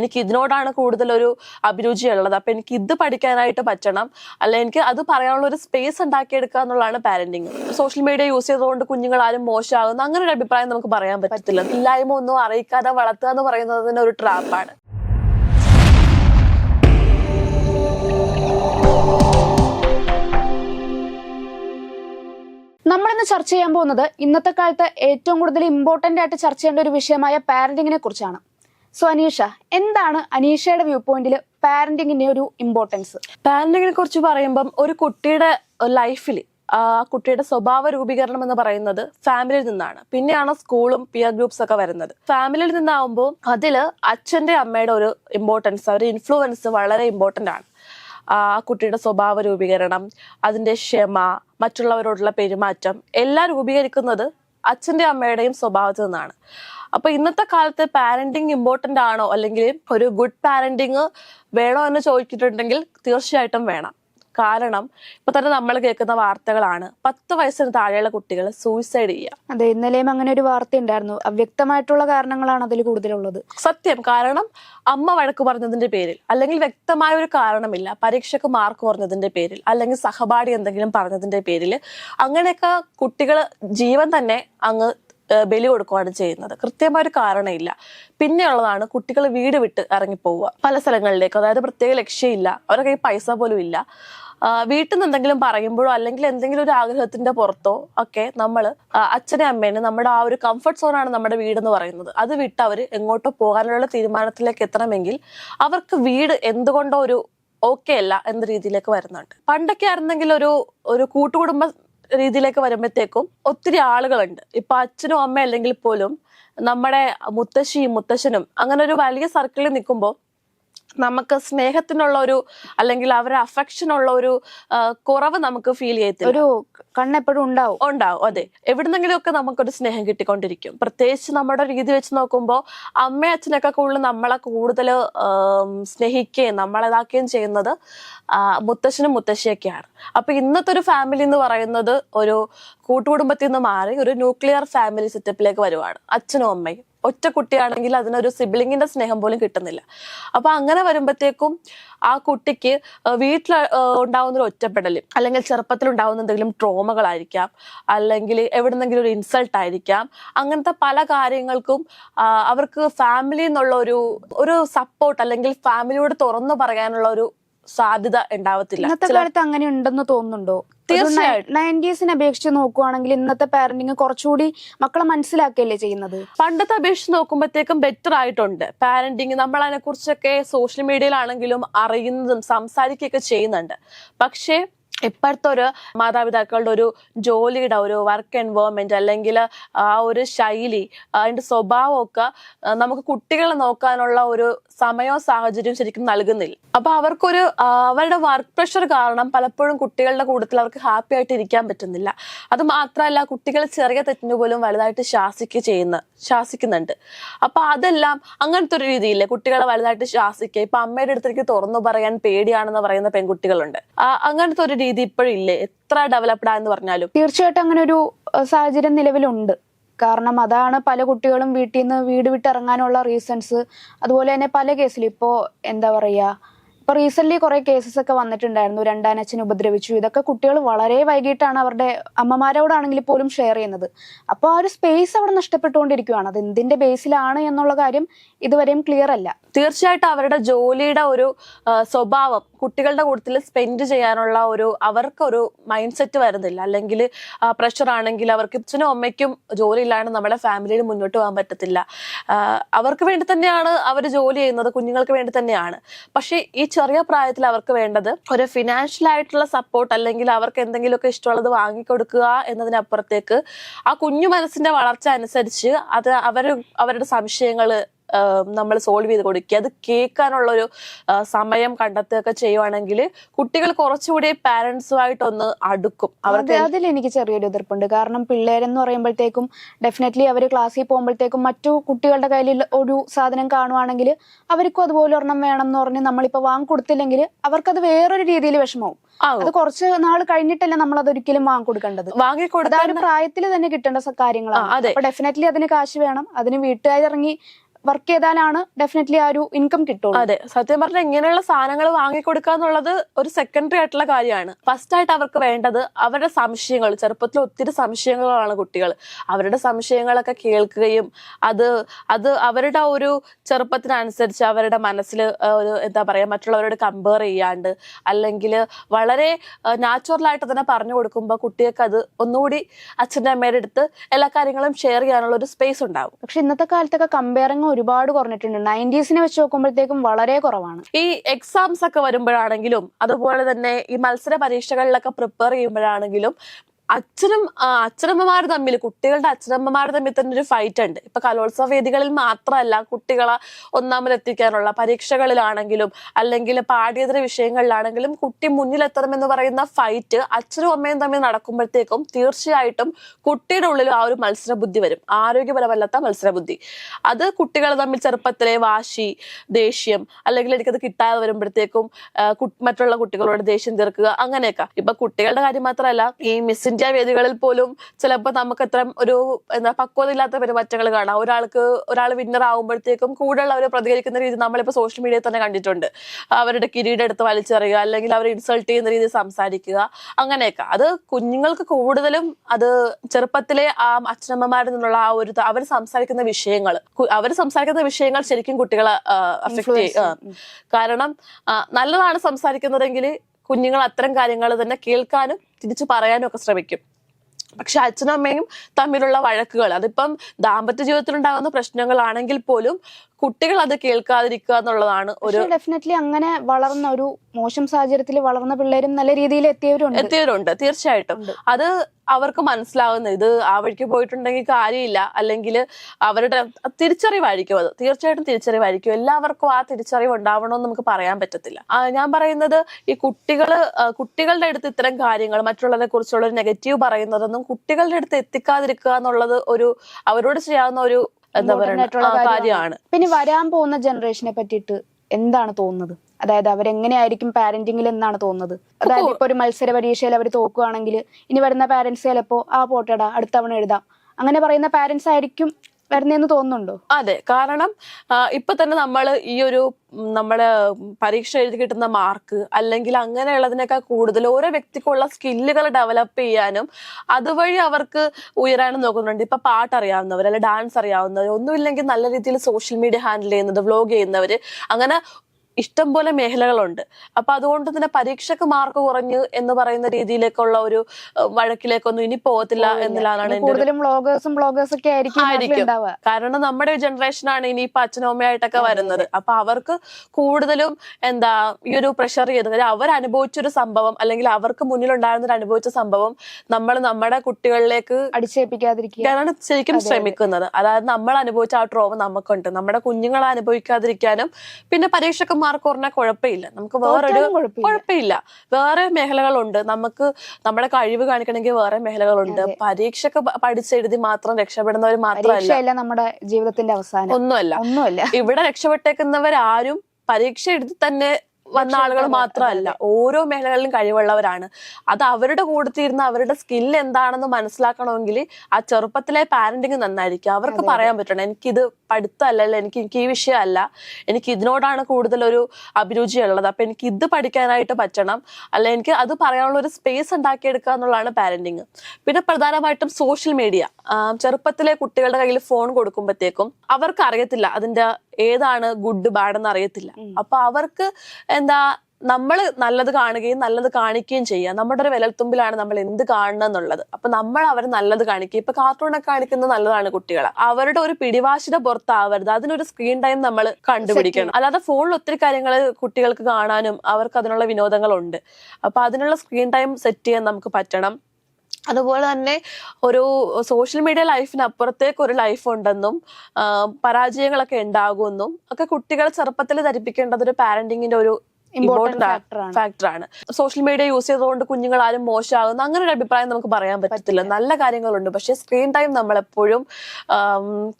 എനിക്ക് ഇതിനോടാണ് കൂടുതൽ ഒരു അഭിരുചി ഉള്ളത് അപ്പൊ എനിക്ക് ഇത് പഠിക്കാനായിട്ട് പറ്റണം. അല്ല എനിക്ക് അത് പറയാനുള്ള ഒരു സ്പേസ് ഉണ്ടാക്കിയെടുക്കുക എന്നുള്ളതാണ് പാരന്റിങ് സോഷ്യൽ മീഡിയ യൂസ് ചെയ്തുകൊണ്ട് കുഞ്ഞുങ്ങൾ ആരും മോശമാകുന്നു അങ്ങനെ ഒരു അഭിപ്രായം നമുക്ക് പറയാൻ പറ്റത്തില്ല. ഇല്ലായ്മ ഒന്നും അറിയിക്കാതെ വളർത്തുക എന്ന് പറയുന്നതിന് ഒരു ട്രാപ്പാണ് നമ്മളിന്ന് ചർച്ച ചെയ്യാൻ പോകുന്നത് ഇന്നത്തെ കാലത്ത് ഏറ്റവും കൂടുതൽ ഇമ്പോർട്ടന്റ് ആയിട്ട് ചർച്ച ചെയ്യേണ്ട ഒരു വിഷയമായ പാരന്റിങ്ങിനെ കുറിച്ചാണ്. സോ അനീഷ എന്താണ് അനീഷയുടെ വ്യൂ പോയിന്റിൽ പാരന്റിങ്ങിന്റെ ഒരു ഇമ്പോർട്ടൻസ് പാരന്റിങ്ങിനെ കുറിച്ച് പറയുമ്പം ഒരു കുട്ടിയുടെ ലൈഫിൽ ആ കുട്ടിയുടെ സ്വഭാവ രൂപീകരണം എന്ന് പറയുന്നത് ഫാമിലിയിൽ നിന്നാണ്. പിന്നെയാണ് സ്കൂളും പിയർ ഗ്രൂപ്പ്സ് ഒക്കെ വരുന്നത്. ഫാമിലിയിൽ നിന്നാവുമ്പോൾ അതിൽ അച്ഛന്റെ അമ്മയുടെ ഒരു ഇമ്പോർട്ടൻസ് ഒരു ഇൻഫ്ലുവൻസ് വളരെ ഇമ്പോർട്ടന്റ് ആണ്. ആ കുട്ടിയുടെ സ്വഭാവ രൂപീകരണം അതിന്റെ ക്ഷമ മറ്റുള്ളവരോടുള്ള പെരുമാറ്റം എല്ലാം രൂപീകരിക്കുന്നത് അച്ഛന്റെ അമ്മയുടെയും സ്വഭാവത്തിൽ നിന്നാണ്. അപ്പൊ ഇന്നത്തെ കാലത്ത് പാരന്റിങ് ഇമ്പോർട്ടന്റ് ആണോ? അല്ലെങ്കിൽ ഒരു ഗുഡ് പാരന്റിങ് വേണോ എന്ന് ചോദിച്ചിട്ടുണ്ടെങ്കിൽ തീർച്ചയായിട്ടും വേണം. കാരണം ഇപ്പൊ തന്നെ നമ്മൾ കേൾക്കുന്ന വാർത്തകളാണ്. പത്ത് വയസ്സിന് താഴെയുള്ള കുട്ടികൾ സൂയിസൈഡ് ചെയ്യുക. അതെ ഇന്നലെയും അങ്ങനെ ഒരു വാർത്ത ഉണ്ടായിരുന്നു അവ്യക്തമായിട്ടുള്ള കാരണങ്ങളാണ് അതിൽ കൂടുതലുള്ളത്. സത്യം. കാരണം അമ്മ വഴക്ക് പറഞ്ഞതിന്റെ പേരിൽ അല്ലെങ്കിൽ വ്യക്തമായ ഒരു കാരണമില്ല പരീക്ഷയ്ക്ക് മാർക്ക് കുറഞ്ഞതിന്റെ പേരിൽ അല്ലെങ്കിൽ സഹപാഠി എന്തെങ്കിലും പറഞ്ഞതിന്റെ പേരിൽ അങ്ങനെയൊക്കെ കുട്ടികൾ ജീവൻ തന്നെ അങ്ങ് ബലി കൊടുക്കുകയാണ് ചെയ്യുന്നത്. കൃത്യമായ ഒരു കാരണമില്ല. പിന്നെയുള്ളതാണ് കുട്ടികൾ വീട് വിട്ട് ഇറങ്ങിപ്പോവുക. പല സ്ഥലങ്ങളിലേക്ക്. അതായത് പ്രത്യേക ലക്ഷ്യമില്ല അവരുടെ കയ്യിൽ പൈസ പോലും ഇല്ല. വീട്ടിൽ നിന്ന് എന്തെങ്കിലും പറയുമ്പോഴോ അല്ലെങ്കിൽ എന്തെങ്കിലും ഒരു ആഗ്രഹത്തിന്റെ പുറത്തോ ഒക്കെ നമ്മൾ അച്ഛനെ അമ്മേനെ നമ്മുടെ ആ ഒരു കംഫർട്ട് സോണാണ് നമ്മുടെ വീട് എന്ന് പറയുന്നത്. അത് വിട്ട് അവർ എങ്ങോട്ടോ പോകാനുള്ള തീരുമാനത്തിലേക്ക് എത്തണമെങ്കിൽ അവർക്ക് വീട് എന്തുകൊണ്ടോ ഒരു ഓക്കെ അല്ല എന്ന രീതിയിലേക്ക് വരുന്നുണ്ട്. പണ്ടൊക്കെ ആയിരുന്നെങ്കിൽ ഒരു ഒരു കൂട്ടുകുടുംബ രീതിയിലേക്ക് വരുമ്പോഴത്തേക്കും ഒത്തിരി ആളുകളുണ്ട്. ഇപ്പൊ അച്ഛനും അമ്മയും അല്ലെങ്കിൽ പോലും നമ്മുടെ മുത്തശ്ശിയും മുത്തശ്ശനും അങ്ങനെ ഒരു വലിയ സർക്കിളിൽ നിൽക്കുമ്പോൾ നമുക്ക് സ്നേഹത്തിനുള്ള ഒരു അല്ലെങ്കിൽ അവരുടെ അഫെക്ഷനുള്ള ഒരു കുറവ് നമുക്ക് ഫീൽ ചെയ്യത്തില്ല. ഒരു കണ്ണെപ്പോഴും ഉണ്ടാവും. ഉണ്ടാവും അതെ. എവിടുന്നെങ്കിലും ഒക്കെ നമുക്കൊരു സ്നേഹം കിട്ടിക്കൊണ്ടിരിക്കും. പ്രത്യേകിച്ച് നമ്മുടെ രീതി വെച്ച് നോക്കുമ്പോൾ അമ്മയും അച്ഛനൊക്കെ കൂടുതൽ നമ്മളെ കൂടുതൽ സ്നേഹിക്കുകയും നമ്മളിതാക്കുകയും ചെയ്യുന്നത് മുത്തശ്ശനും മുത്തശ്ശിയൊക്കെയാണ്. അപ്പൊ ഇന്നത്തെ ഒരു ഫാമിലി എന്ന് പറയുന്നത് ഒരു കൂട്ടുകുടുംബത്തിൽ നിന്ന് മാറി ഒരു ന്യൂക്ലിയർ ഫാമിലി സെറ്റപ്പിലേക്ക് വരുവാണ്. അച്ഛനും അമ്മയും. ഒറ്റ കുട്ടിയാണെങ്കിൽ അതിനൊരു സിബ്ലിങ്ങിന്റെ സ്നേഹം പോലും കിട്ടുന്നില്ല. അപ്പൊ അങ്ങനെ വരുമ്പോഴത്തേക്കും ആ കുട്ടിക്ക് വീട്ടിൽ ഉണ്ടാവുന്ന ഒരു ഒറ്റപ്പെടൽ അല്ലെങ്കിൽ ചെറുപ്പത്തിൽ ഉണ്ടാവുന്ന എന്തെങ്കിലും ട്രോമകളായിരിക്കാം അല്ലെങ്കിൽ എവിടെന്നെങ്കിലും ഒരു ഇൻസൾട്ട് ആയിരിക്കാം അങ്ങനത്തെ പല കാര്യങ്ങൾക്കും അവർക്ക് ഫാമിലി എന്നുള്ള ഒരു ഒരു സപ്പോർട്ട് അല്ലെങ്കിൽ ഫാമിലിയോട് തുറന്നു പറയാനുള്ള ഒരു സാധ്യത ഉണ്ടാവത്തില്ല. ഇന്നത്തെ കാലത്ത് അങ്ങനെ ഉണ്ടെന്ന് തോന്നുന്നുണ്ടോ? തീർച്ചയായിട്ടും. നയന്റീസിനെ അപേക്ഷിച്ച് നോക്കുവാണെങ്കിൽ ഇന്നത്തെ പാരന്റിങ് കുറച്ചുകൂടി മക്കളെ മനസ്സിലാക്കുകയല്ലേ ചെയ്യുന്നത്? പണ്ടത്തെ അപേക്ഷിച്ച് നോക്കുമ്പോഴത്തേക്കും ബെറ്റർ ആയിട്ടുണ്ട്. പാരന്റിങ് നമ്മൾ അതിനെ കുറിച്ചൊക്കെ സോഷ്യൽ മീഡിയയിലാണെങ്കിലും അറിയുന്നതും സംസാരിക്കുകയൊക്കെ ചെയ്യുന്നുണ്ട്. പക്ഷേ ഇപ്പോഴത്തെ ഒരു മാതാപിതാക്കളുടെ ഒരു ജോലിയുടെ ഒരു വർക്ക് എൻവയോൺമെന്റ് അല്ലെങ്കിൽ ആ ഒരു ശൈലി അതിന്റെ സ്വഭാവമൊക്കെ നമുക്ക് കുട്ടികളെ നോക്കാനുള്ള ഒരു സമയവും സാഹചര്യവും ശരിക്കും നൽകുന്നില്ല. അപ്പോൾ അവർക്കൊരു അവരുടെ വർക്ക് പ്രഷർ കാരണം പലപ്പോഴും കുട്ടികളുടെ കൂട്ടത്തിൽ അവർക്ക് ഹാപ്പി ആയിട്ട് ഇരിക്കാൻ പറ്റുന്നില്ല. അത് മാത്രമല്ല കുട്ടികൾ ചെറിയ തെറ്റിന് പോലും വലുതായിട്ട് ശാസിക്കുക ചെയ്യുന്ന ശാസിക്കുന്നുണ്ട്. അപ്പോൾ അതെല്ലാം അങ്ങനത്തെ ഒരു രീതിയില്ലേ കുട്ടികളെ വലുതായിട്ട് ശാസിക്കുക ഇപ്പൊ അമ്മയുടെ അടുത്തേക്ക് തുറന്നു പറയാൻ പേടിയാണെന്ന് പറയുന്ന പെൺകുട്ടികളുണ്ട്. അങ്ങനത്തെ ഒരു രീതി ഇപ്പോഴും ഇല്ലേ എത്ര ഡെവലപ്ഡ് ആയെന്ന് പറഞ്ഞാലും. തീർച്ചയായിട്ടും അങ്ങനെ ഒരു സാഹചര്യം നിലവിലുണ്ട്. കാരണം അതാണ് പല കുട്ടികളും വീട്ടിൽ നിന്ന് വീട് വിട്ടിറങ്ങാനുള്ള റീസൺസ് അതുപോലെ തന്നെ പല കേസിലും ഇപ്പോൾ എന്താ പറയുക ഇപ്പോൾ റീസെന്റ് കുറെ കേസസ് ഒക്കെ വന്നിട്ടുണ്ടായിരുന്നു. രണ്ടാനച്ഛനെ ഉപദ്രവിച്ചു. ഇതൊക്കെ കുട്ടികൾ വളരെ വൈകിട്ടാണ് അവരുടെ അമ്മമാരോടാണെങ്കിൽ പോലും ഷെയർ ചെയ്യുന്നത്. അപ്പോൾ ആ ഒരു സ്പേസ് അവിടെ നഷ്ടപ്പെട്ടുകൊണ്ടിരിക്കുകയാണ് അത് എന്തിന്റെ ബേസിലാണ് എന്നുള്ള കാര്യം ഇതുവരെയും ക്ലിയർ അല്ല. തീർച്ചയായിട്ടും അവരുടെ ജോലിയുടെ ഒരു സ്വഭാവം കുട്ടികളുടെ കൂട്ടത്തിൽ സ്പെൻഡ് ചെയ്യാനുള്ള ഒരു അവർക്കൊരു മൈൻഡ് സെറ്റ് വരുന്നില്ല. അല്ലെങ്കിൽ പ്രഷർ ആണെങ്കിൽ അവർക്ക് അച്ഛനും അമ്മയ്ക്കും ജോലി ഇല്ലാണ്ട് നമ്മുടെ ഫാമിലിയിൽ മുന്നോട്ട് പോകാൻ പറ്റത്തില്ല. അവർക്ക് വേണ്ടി തന്നെയാണ് അവർ ജോലി ചെയ്യുന്നത്. കുഞ്ഞുങ്ങൾക്ക് വേണ്ടി തന്നെയാണ്. പക്ഷേ ഈ ചെറിയ പ്രായത്തിൽ അവർക്ക് വേണ്ടത് ഒരു ഫിനാൻഷ്യൽ ആയിട്ടുള്ള സപ്പോർട്ട് അല്ലെങ്കിൽ അവർക്ക് എന്തെങ്കിലുമൊക്കെ ഇഷ്ടമുള്ളത് വാങ്ങിക്കൊടുക്കുക എന്നതിനപ്പുറത്തേക്ക് ആ കുഞ്ഞു മനസ്സിന്റെ വളർച്ച അനുസരിച്ച് അത് അവർ അവരുടെ സംശയങ്ങൾ നമ്മൾ സോൾവ് ചെയ്ത് കൊടുക്കുക. അത് കേൾക്കാനുള്ള ഒരു സമയം കണ്ടെത്തുകയൊക്കെ ചെയ്യുവാണെങ്കിൽ കുട്ടികൾ കുറച്ചുകൂടി പാരന്റ്സുമായിട്ടൊന്ന് അടുക്കും. അവർക്ക് അതെ അതിൽ എനിക്ക് ചെറിയൊരു എതിർപ്പുണ്ട്. കാരണം പിള്ളേരെന്ന് പറയുമ്പോഴത്തേക്കും ഡെഫിനറ്റ്ലി അവർ ക്ലാസ്സിൽ പോകുമ്പോഴത്തേക്കും മറ്റു കുട്ടികളുടെ കയ്യിൽ ഒരു സാധനം കാണുവാണെങ്കിൽ അവർക്കും അതുപോലെ ഒരെണ്ണം വേണം എന്ന് പറഞ്ഞ് നമ്മളിപ്പോൾ വാങ്ങിക്കൊടുത്തില്ലെങ്കിൽ അവർക്കത് വേറൊരു രീതിയിൽ വിഷമവും. അത് കുറച്ച് നാൾ കഴിഞ്ഞിട്ടല്ല നമ്മൾ അതൊരിക്കലും വാങ്ങിക്കൊടുക്കേണ്ടത് വാങ്ങിക്കൊടുക്കാൻ പ്രായത്തിൽ തന്നെ കിട്ടേണ്ട കാര്യങ്ങളാണ്. അപ്പൊ ഡെഫിനറ്റ്ലി അതിന് കാശ് വേണം. അതിന് വീട്ടുകാരിറങ്ങി വർക്ക് ചെയ്താലാണ് ഡെഫിനറ്റ്ലി ആ ഒരു ഇൻകം കിട്ടുള്ളൂ. അതെ സത്യം പറഞ്ഞാൽ ഇങ്ങനെയുള്ള സാധനങ്ങൾ വാങ്ങിക്കൊടുക്കുക എന്നുള്ളത് ഒരു സെക്കൻഡറി ആയിട്ടുള്ള കാര്യമാണ്. ഫസ്റ്റ് ആയിട്ട് അവർക്ക് വേണ്ടത് അവരുടെ സംശയങ്ങൾ ചെറുപ്പത്തിൽ ഒത്തിരി സംശയങ്ങളാണ് കുട്ടികൾ. അവരുടെ സംശയങ്ങളൊക്കെ കേൾക്കുകയും അത് അത് അവരുടെ ഒരു ചെറുപ്പത്തിനനുസരിച്ച് അവരുടെ മനസ്സിൽ ഒരു എന്താ പറയുക മറ്റുള്ളവരോട് കമ്പയർ ചെയ്യാണ്ട് അല്ലെങ്കിൽ വളരെ നാച്ചുറലായിട്ട് തന്നെ പറഞ്ഞു കൊടുക്കുമ്പോൾ കുട്ടികൾക്ക് അത് ഒന്നുകൂടി അച്ഛന്റെ അമ്മയുടെ അടുത്ത് എല്ലാ കാര്യങ്ങളും ഷെയർ ചെയ്യാനുള്ള ഒരു സ്പേസ് ഉണ്ടാവും. പക്ഷെ ഇന്നത്തെ കാലത്തൊക്കെ കമ്പയറിങ് ഒരുപാട് കുറഞ്ഞിട്ടുണ്ട്. നയന്റീസിനെ വെച്ച് നോക്കുമ്പോഴത്തേക്കും വളരെ കുറവാണ്. ഈ എക്സാംസ് ഒക്കെ വരുമ്പോഴാണെങ്കിലും അതുപോലെ തന്നെ ഈ മത്സര പരീക്ഷകളിലൊക്കെ പ്രിപ്പയർ ചെയ്യുമ്പോഴാണെങ്കിലും അച്ഛനും അച്ഛനമ്മമാർ തമ്മിൽ കുട്ടികളുടെ അച്ഛനമ്മമാർ തമ്മിൽ തന്നെ ഒരു ഫൈറ്റ് ഉണ്ട്. ഇപ്പൊ കലോത്സവ വേദികളിൽ മാത്രമല്ല കുട്ടികളെ ഒന്നാമതെത്തിക്കാനുള്ള പരീക്ഷകളിലാണെങ്കിലും അല്ലെങ്കിൽ പാഠ്യേതര വിഷയങ്ങളിലാണെങ്കിലും കുട്ടി മുന്നിലെത്തണമെന്ന് പറയുന്ന ഫൈറ്റ് അച്ഛനും അമ്മയും തമ്മിൽ നടക്കുമ്പോഴത്തേക്കും തീർച്ചയായിട്ടും കുട്ടിയുടെ ഉള്ളിൽ ആ ഒരു മത്സരബുദ്ധി വരും. ആരോഗ്യപരമല്ലാത്ത മത്സരബുദ്ധി. അത് കുട്ടികൾ തമ്മിൽ ചെറുപ്പത്തിലെ വാശി ദേഷ്യം അല്ലെങ്കിൽ എനിക്കത് കിട്ടാതെ വരുമ്പോഴത്തേക്കും മറ്റുള്ള കുട്ടികളോട് ദേഷ്യം തീർക്കുക അങ്ങനെയൊക്കെ. ഇപ്പൊ കുട്ടികളുടെ കാര്യം മാത്രമല്ല ഈ മിസ് ഇന്ത്യ വേദികളിൽ പോലും ചിലപ്പോൾ നമുക്ക് അത്ര ഒരു എന്താ പക്വത ഇല്ലാത്ത പെരുമാറ്റങ്ങൾ കാണാം. ഒരാൾക്ക് ഒരാൾ വിന്നർ ആകുമ്പോഴത്തേക്കും കൂടുതലുള്ളവർ പ്രതികരിക്കുന്ന രീതി നമ്മളിപ്പോൾ സോഷ്യൽ മീഡിയയിൽ തന്നെ കണ്ടിട്ടുണ്ട്. അവരുടെ കിരീടം എടുത്ത് വലിച്ചെറിയുക അല്ലെങ്കിൽ അവരെ ഇൻസൾട്ട് ചെയ്യുന്ന രീതിയിൽ സംസാരിക്കുക അങ്ങനെയൊക്കെ. അത് കുഞ്ഞുങ്ങൾക്ക് കൂടുതലും അത് ചെറുപ്പത്തിലെ ആ അച്ഛനമ്മമാരിൽ നിന്നുള്ള ആ ഒരു അവർ സംസാരിക്കുന്ന വിഷയങ്ങൾ അവർ സംസാരിക്കുന്ന വിഷയങ്ങൾ ശരിക്കും കുട്ടികളെ അഫക്ട് ചെയ്യും. കാരണം നല്ലതാണ് സംസാരിക്കുന്നതെങ്കിൽ കുഞ്ഞുങ്ങൾ അത്തരം കാര്യങ്ങൾ തന്നെ കേൾക്കാനും തിരിച്ചു പറയാനും ഒക്കെ ശ്രമിക്കും. പക്ഷെ അച്ഛനും അമ്മയും തമ്മിലുള്ള വഴക്കുകൾ അതിപ്പം ദാമ്പത്യ ജീവിതത്തിൽ ഉണ്ടാകുന്ന പ്രശ്നങ്ങളാണെങ്കിൽ പോലും കുട്ടികൾ അത് കേൾക്കാതിരിക്കുക എന്നുള്ളതാണ് ഒരു ഡെഫിനറ്റ്ലി അങ്ങനെ വളർന്ന ഒരു മോശം സാഹചര്യത്തിൽ വളർന്ന പിള്ളേരും നല്ല രീതിയിൽ എത്തിയവരുണ്ട്. എത്തിയവരുണ്ട് തീർച്ചയായിട്ടും. അത് അവർക്ക് മനസ്സിലാവുന്ന ഇത് ആ വഴിക്ക് പോയിട്ടുണ്ടെങ്കിൽ കാര്യമില്ല. അല്ലെങ്കിൽ അവരുടെ തിരിച്ചറിവായിരിക്കും അത്. തീർച്ചയായിട്ടും തിരിച്ചറിവായിരിക്കും. എല്ലാവർക്കും ആ തിരിച്ചറിവ് ഉണ്ടാവണമെന്ന് നമുക്ക് പറയാൻ പറ്റത്തില്ല. ഞാൻ പറയുന്നത് ഈ കുട്ടികൾ കുട്ടികളുടെ അടുത്ത് ഇത്തരം കാര്യങ്ങൾ മറ്റുള്ളവരെ കുറിച്ചുള്ള ഒരു നെഗറ്റീവ് പറയുന്നതൊന്നും കുട്ടികളുടെ അടുത്ത് എത്തിക്കാതിരിക്കുക എന്നുള്ളത് ഒരു അവരോട് ചെയ്യാവുന്ന ഒരു എന്താ പറയുക. കാര്യമാണ്. പിന്നെ വരാൻ പോകുന്ന ജനറേഷനെ പറ്റിയിട്ട് എന്താണ് തോന്നുന്നത്? അതായത് അവരെങ്ങനെയായിരിക്കും പാരന്റിങ്ങിൽ എന്നാണ് തോന്നുന്നത്? അതായത് ഇപ്പൊ ഒരു മത്സര പരീക്ഷയിൽ അവർ തോക്കുകയാണെങ്കിൽ ഇനി വരുന്ന പാരന്റ്സ് ചിലപ്പോ ആ പോട്ടടാ അടുത്ത തവണ എഴുതാം. അങ്ങനെ പറയുന്ന പാരന്റ്സ് ആയിരിക്കും വരുന്നതെന്ന് തോന്നുന്നുണ്ടോ? അതെ. കാരണം ഇപ്പൊ തന്നെ നമ്മൾ ഈ ഒരു നമ്മൾ പരീക്ഷ എഴുതി കിട്ടുന്ന മാർക്ക് അല്ലെങ്കിൽ അങ്ങനെയുള്ളതിനേക്കാൾ കൂടുതൽ ഓരോ വ്യക്തിക്കുള്ള സ്കില്ലുകൾ ഡെവലപ്പ് ചെയ്യാനും അതുവഴി അവർക്ക് ഉയരാനും നോക്കുന്നുണ്ട്. ഇപ്പൊ പാട്ട് അറിയാവുന്നവർ അല്ലെങ്കിൽ ഡാൻസ് അറിയാവുന്നവർ ഒന്നുമില്ലെങ്കിൽ നല്ല രീതിയിൽ സോഷ്യൽ മീഡിയ ഹാൻഡിൽ ചെയ്യുന്നത് വ്ലോഗ് ചെയ്യുന്നവർ അങ്ങനെ ഇഷ്ടം പോലെ മേഖലകളുണ്ട്. അപ്പൊ അതുകൊണ്ട് തന്നെ പരീക്ഷക്ക് മാർക്ക് കുറഞ്ഞു എന്ന് പറയുന്ന രീതിയിലേക്കുള്ള ഒരു വഴക്കിലേക്കൊന്നും ഇനി പോകത്തില്ല എന്നുള്ളതാണ് കൂടുതലും വ്ളോഗേഴ്സും ബ്ലോഗേഴ്സും ഒക്കെ ആയിരിക്കും കാരണം നമ്മുടെ ജനറേഷനാണ് ഇനി അച്ഛനും അമ്മയായിട്ടൊക്കെ വരുന്നത്. അപ്പൊ അവർക്ക് കൂടുതലും എന്താ ഈ ഒരു പ്രഷർ ചെയ്ത് കാര്യം അവർ അനുഭവിച്ചൊരു സംഭവം അല്ലെങ്കിൽ അവർക്ക് മുന്നിലുണ്ടായിരുന്ന ഒരു അനുഭവിച്ച സംഭവം നമ്മൾ നമ്മുടെ കുട്ടികളിലേക്ക് അടിച്ചേൽപ്പിക്കാതിരിക്കുക. ാണ് ശരിക്കും ശ്രമിക്കുന്നത്. അതായത് നമ്മൾ അനുഭവിച്ച ആ ട്രോമ നമുക്കുണ്ട്. നമ്മുടെ കുഞ്ഞുങ്ങളെ അനുഭവിക്കാതിരിക്കാനും പിന്നെ പരീക്ഷയ്ക്ക് മാർക്ക് കുറഞ്ഞാൽ കുഴപ്പമില്ല. നമുക്ക് വേറൊരു കുഴപ്പമില്ല. വേറെ മേഖലകളുണ്ട്. നമുക്ക് നമ്മുടെ കഴിവ് കാണിക്കണമെങ്കിൽ വേറെ മേഖലകളുണ്ട്. പരീക്ഷയൊക്കെ പഠിച്ചെഴുതി മാത്രം രക്ഷപ്പെടുന്നവർ മാത്രമല്ല. നമ്മുടെ ജീവിതത്തിന്റെ അവസാനം. ഒന്നുമല്ല. ഒന്നുമല്ല. ഇവിടെ രക്ഷപ്പെട്ടേക്കുന്നവരാരും പരീക്ഷ എഴുതി തന്നെ വന്ന ആളുകൾ മാത്രമല്ല ഓരോ മേഖലകളിലും കഴിവുള്ളവരാണ്. അത് അവരുടെ കൂട്ടത്തിരുന്ന് അവരുടെ സ്കിൽ എന്താണെന്ന് മനസ്സിലാക്കണമെങ്കിൽ ആ ചെറുപ്പത്തിലെ പാരന്റിങ് നന്നായിരിക്കും. അവർക്ക് പറയാൻ പറ്റണം എനിക്കിത് പഠിത്തമല്ല എനിക്ക് എനിക്ക് ഈ വിഷയമല്ല എനിക്ക് ഇതിനോടാണ് കൂടുതൽ ഒരു അഭിരുചി ഉള്ളത് അപ്പൊ എനിക്ക് ഇത് പഠിക്കാനായിട്ട് പറ്റണം അല്ല എനിക്ക് അത് പറയാനുള്ള ഒരു സ്പേസ് ഉണ്ടാക്കിയെടുക്കുക എന്നുള്ളതാണ് പാരന്റിങ് പിന്നെ പ്രധാനമായിട്ടും സോഷ്യൽ മീഡിയ ചെറുപ്പത്തിലെ കുട്ടികളുടെ കയ്യിൽ ഫോൺ കൊടുക്കുമ്പോഴത്തേക്കും അവർക്ക് അറിയത്തില്ല അതിന്റെ ഏതാണ് ഗുഡ് ബാഡ് എന്ന് അറിയത്തില്ല. അപ്പൊ അവർക്ക് എന്താ നമ്മൾ നല്ലത് കാണുകയും നല്ലത് കാണിക്കുകയും ചെയ്യുക. നമ്മുടെ ഒരു വിരൽത്തുമ്പിലാണ് നമ്മൾ എന്ത് കാണണം എന്നുള്ളത്. അപ്പൊ നമ്മൾ അവർ നല്ലത് കാണിക്കുക ഇപ്പൊ കാർട്ടൂണൊക്കെ കാണിക്കുന്നത് നല്ലതാണ് കുട്ടികളെ. അവരുടെ ഒരു പിടിവാശിയുടെ പുറത്താവരുത്. അതിനൊരു സ്ക്രീൻ ടൈം നമ്മൾ കണ്ടുപിടിക്കണം. അല്ലാതെ ഫോണിൽ ഒത്തിരി കാര്യങ്ങൾ കുട്ടികൾക്ക് കാണാനും അവർക്ക് അതിനുള്ള വിനോദങ്ങളുണ്ട്. അപ്പൊ അതിനുള്ള സ്ക്രീൻ ടൈം സെറ്റ് ചെയ്യാൻ നമുക്ക് പറ്റണം. അതുപോലെ തന്നെ ഒരു സോഷ്യൽ മീഡിയ ലൈഫിനപ്പുറത്തേക്ക് ഒരു ലൈഫ് ഉണ്ടെന്നും പരാജയങ്ങളൊക്കെ ഉണ്ടാകുമെന്നും ഒക്കെ കുട്ടികളെ ചെറുപ്പത്തിൽ ധരിപ്പിക്കേണ്ടത് ഒരു പാരന്റിങ്ങിന്റെ ഒരു ഫാക്ടർ ആണ്. ഫാക്ടറാണ് സോഷ്യൽ മീഡിയ യൂസ് ചെയ്തുകൊണ്ട് കുഞ്ഞുങ്ങൾ ആരും മോശമാകുന്ന അങ്ങനെ ഒരു അഭിപ്രായം നമുക്ക് പറയാൻ പറ്റത്തില്ല. നല്ല കാര്യങ്ങളുണ്ട്. പക്ഷെ സ്ക്രീൻ ടൈം നമ്മൾ എപ്പോഴും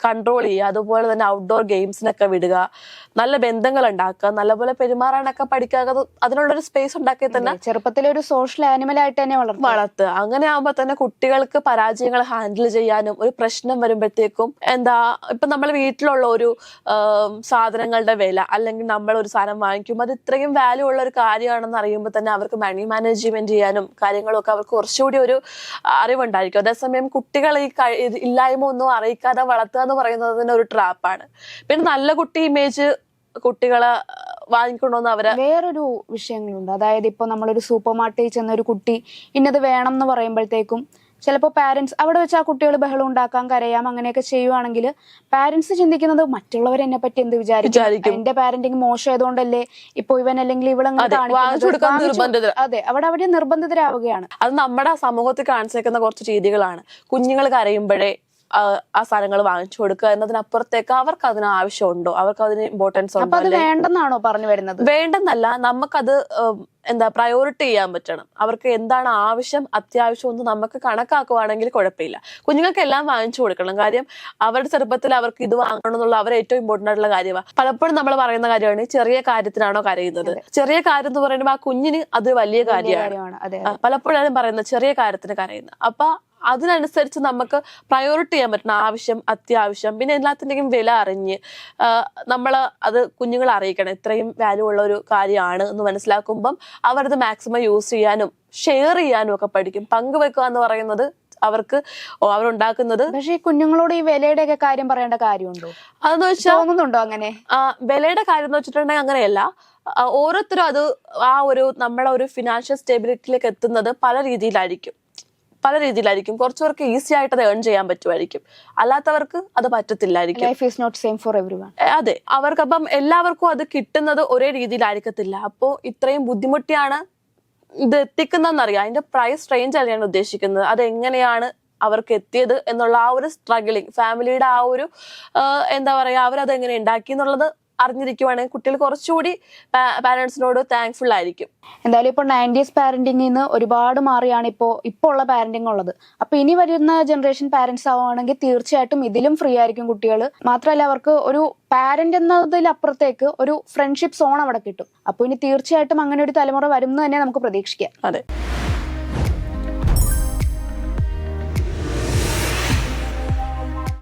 കൺട്രോൾ ചെയ്യുക അതുപോലെ തന്നെ ഔട്ട്ഡോർ ഗെയിംസിനൊക്കെ വിടുക നല്ല ബന്ധങ്ങൾ ഉണ്ടാക്കുക നല്ലപോലെ പെരുമാറാനൊക്കെ പഠിക്കുക അത് അതിനുള്ളൊരു സ്പേസ് ഉണ്ടാക്കി തന്നെ ചെറുപ്പത്തിൽ ഒരു സോഷ്യൽ ആനിമൽ ആയിട്ട് തന്നെ വളർത്തുക. വളർത്തുക. അങ്ങനെ ആകുമ്പോ തന്നെ കുട്ടികൾക്ക് പരാജയങ്ങൾ ഹാൻഡിൽ ചെയ്യാനും ഒരു പ്രശ്നം വരുമ്പോഴത്തേക്കും എന്താ ഇപ്പൊ നമ്മൾ വീട്ടിലുള്ള ഒരു സാധനങ്ങളുടെ വില അല്ലെങ്കിൽ നമ്മൾ ഒരു സാധനം വാങ്ങിക്കുമ്പോൾ അത് ഇത്രയും വാല്യൂ ഉള്ള ഒരു കാര്യമാണെന്ന് അറിയുമ്പോൾ തന്നെ അവർക്ക് മണി മാനേജ്മെന്റ് ചെയ്യാനും കാര്യങ്ങളൊക്കെ അവർക്ക് കുറച്ചുകൂടി ഒരു അറിവുണ്ടായിരിക്കും. അതേസമയം കുട്ടികൾ ഈ ഇല്ലായ്മ ഒന്നും അറിയിക്കാതെ വളർത്തുക എന്ന് പറയുന്നത് തന്നെ ഒരു ട്രാപ്പാണ് പിന്നെ നല്ല കുട്ടി ഇമേജ് കുട്ടികളെ വാങ്ങിക്കണമെന്ന് അവരെ വേറൊരു വിഷയങ്ങളുണ്ട്. അതായത് ഇപ്പൊ നമ്മളൊരു സൂപ്പർ മാർക്കറ്റിൽ ചെന്ന ഒരു കുട്ടി ഇന്നത് വേണം എന്ന് പറയുമ്പോഴത്തേക്കും ചിലപ്പോൾ പാരന്റ്സ് അവിടെ വെച്ച് ആ കുട്ടികൾ ബഹളം ഉണ്ടാക്കാൻ കരയാം അങ്ങനെയൊക്കെ ചെയ്യുവാണെങ്കിൽ പാരന്റ്സ് ചിന്തിക്കുന്നത് മറ്റുള്ളവർ എന്നെ പറ്റി എന്ത് വിചാരിക്കും. എന്റെ പാരന്റിങ് മോശമായതുകൊണ്ടല്ലേ ഇപ്പൊ ഇവൻ അല്ലെങ്കിൽ ഇവളങ്ങനെ അതെ, അവിടെ അവിടെ നിർബന്ധിതരാവുകയാണ്. അത് നമ്മുടെ സമൂഹത്തിൽ കാണിച്ചേക്കുന്ന കുറച്ച് രീതികളാണ്. കുഞ്ഞുങ്ങൾ കരയുമ്പോഴേ ആ, സാധനങ്ങൾ വാങ്ങിച്ചു കൊടുക്കുക എന്നതിനപ്പുറത്തേക്ക് അവർക്ക് അതിന് ആവശ്യമുണ്ടോ? അവർക്ക് അതിന് ഇമ്പോർട്ടൻസ് ഉണ്ടോ വേണ്ടെന്നാണോ പറഞ്ഞു വരുന്നത്? വേണ്ടെന്നല്ല നമുക്കത് എന്താ പ്രയോറിറ്റി ചെയ്യാൻ പറ്റണം. അവർക്ക് എന്താണ് ആവശ്യം അത്യാവശ്യം ഒന്ന് നമുക്ക് കണക്കാക്കുവാണെങ്കിൽ കുഴപ്പമില്ല. കുഞ്ഞുങ്ങൾക്ക് എല്ലാം വാങ്ങിച്ചു കൊടുക്കണം. കാര്യം അവരുടെ ചെറുപ്പത്തിൽ അവർക്ക് ഇത് വാങ്ങണം എന്നുള്ള അവർ ഏറ്റവും ഇമ്പോർട്ടന്റ് ആയിട്ടുള്ള കാര്യമാണ് പലപ്പോഴും നമ്മൾ പറയുന്ന കാര്യമാണ് ചെറിയ കാര്യത്തിനാണോ കരയുന്നത്? ചെറിയ കാര്യം എന്ന് പറയുമ്പോൾ ആ കുഞ്ഞിന് അത് വലിയ കാര്യമാണ്. പലപ്പോഴും പറയുന്നത് ചെറിയ കാര്യത്തിന് കരയുന്നത്. അപ്പൊ അതിനനുസരിച്ച് നമുക്ക് പ്രയോറിറ്റി ചെയ്യാൻ പറ്റണം. ആവശ്യം അത്യാവശ്യം പിന്നെ എല്ലാത്തിന്റെയും വില അറിഞ്ഞ് നമ്മൾ അത് കുഞ്ഞുങ്ങളെ അറിയിക്കണം. ഇത്രയും വാല്യൂ ഉള്ള ഒരു കാര്യമാണ് എന്ന് മനസ്സിലാക്കുമ്പം അവരത് മാക്സിമം യൂസ് ചെയ്യാനും ഷെയർ ചെയ്യാനും ഒക്കെ പഠിക്കും. പങ്കുവെക്കുക എന്ന് പറയുന്നത് അവർക്ക് അവരുണ്ടാക്കുന്നത് പക്ഷേ ഈ കുഞ്ഞുങ്ങളോട് ഈ വിലയുടെ ഒക്കെ കാര്യം പറയേണ്ട കാര്യമുണ്ടോ? അതെന്ന് വെച്ചാൽ തോന്നുന്നുണ്ടോ അങ്ങനെ? ആ, വിലയുടെ കാര്യം എന്ന് വെച്ചിട്ടുണ്ടെങ്കിൽ അങ്ങനെയല്ല. ഓരോരുത്തരും അത് ആ ഒരു നമ്മളെ ഒരു ഫിനാൻഷ്യൽ സ്റ്റെബിലിറ്റിയിലേക്ക് എത്തുന്നത് പല രീതിയിലായിരിക്കും. പല രീതിയിലായിരിക്കും. കുറച്ചു പേർക്ക് ഈസി ആയിട്ട് അത് ഏൺ ചെയ്യാൻ പറ്റുമായിരിക്കും. അല്ലാത്തവർക്ക് അത് പറ്റത്തില്ലായിരിക്കും. Life is not same for everyone ഏ, അതെ. അവർക്കപ്പം എല്ലാവർക്കും അത് കിട്ടുന്നത് ഒരേ രീതിയിലായിരിക്കത്തില്ല. അപ്പോ ഇത്രയും ബുദ്ധിമുട്ടിയാണ് ഇത് എത്തിക്കുന്നതെന്നറിയാം. അതിന്റെ പ്രൈസ് റേഞ്ച് അല്ല ഞാൻ ഉദ്ദേശിക്കുന്നത്. അത് എങ്ങനെയാണ് അവർക്ക് എത്തിയത് എന്നുള്ള ആ ഒരു സ്ട്രഗിളിങ് ഫാമിലിയുടെ ആ ഒരു എന്താ പറയാ അവരത് എങ്ങനെ ഉണ്ടാക്കി എന്നുള്ളത് അറിഞ്ഞിരിക്കുവാണെങ്കിൽ കുട്ടികൾ കുറച്ചുകൂടി പാരന്റ്സിനോട് താങ്ക്ഫുൾ ആയിരിക്കും. എന്തായാലും ഇപ്പോൾ നയന്റീസ് പാരന്റിംഗിൽ നിന്ന് ഒരുപാട് മാറിയാണ് ഇപ്പോ ഇപ്പോൾ ഉള്ള പാരന്റിംഗ് ഉള്ളത്. അപ്പൊ ഇനി വരുന്ന ജനറേഷൻ പാരന്റ്സ് ആവുകയാണെങ്കിൽ തീർച്ചയായിട്ടും ഇതിലും ഫ്രീ ആയിരിക്കും കുട്ടികൾ മാത്രമല്ല അവർക്ക് ഒരു പാരന്റ് എന്നതിലപ്പുറത്തേക്ക് ഒരു ഫ്രണ്ട്ഷിപ്പ് സോൺ അവിടെ കിട്ടും. അപ്പൊ ഇനി തീർച്ചയായിട്ടും അങ്ങനെ ഒരു തലമുറ വരും എന്ന് തന്നെ നമുക്ക് പ്രതീക്ഷിക്കാം. അതെ.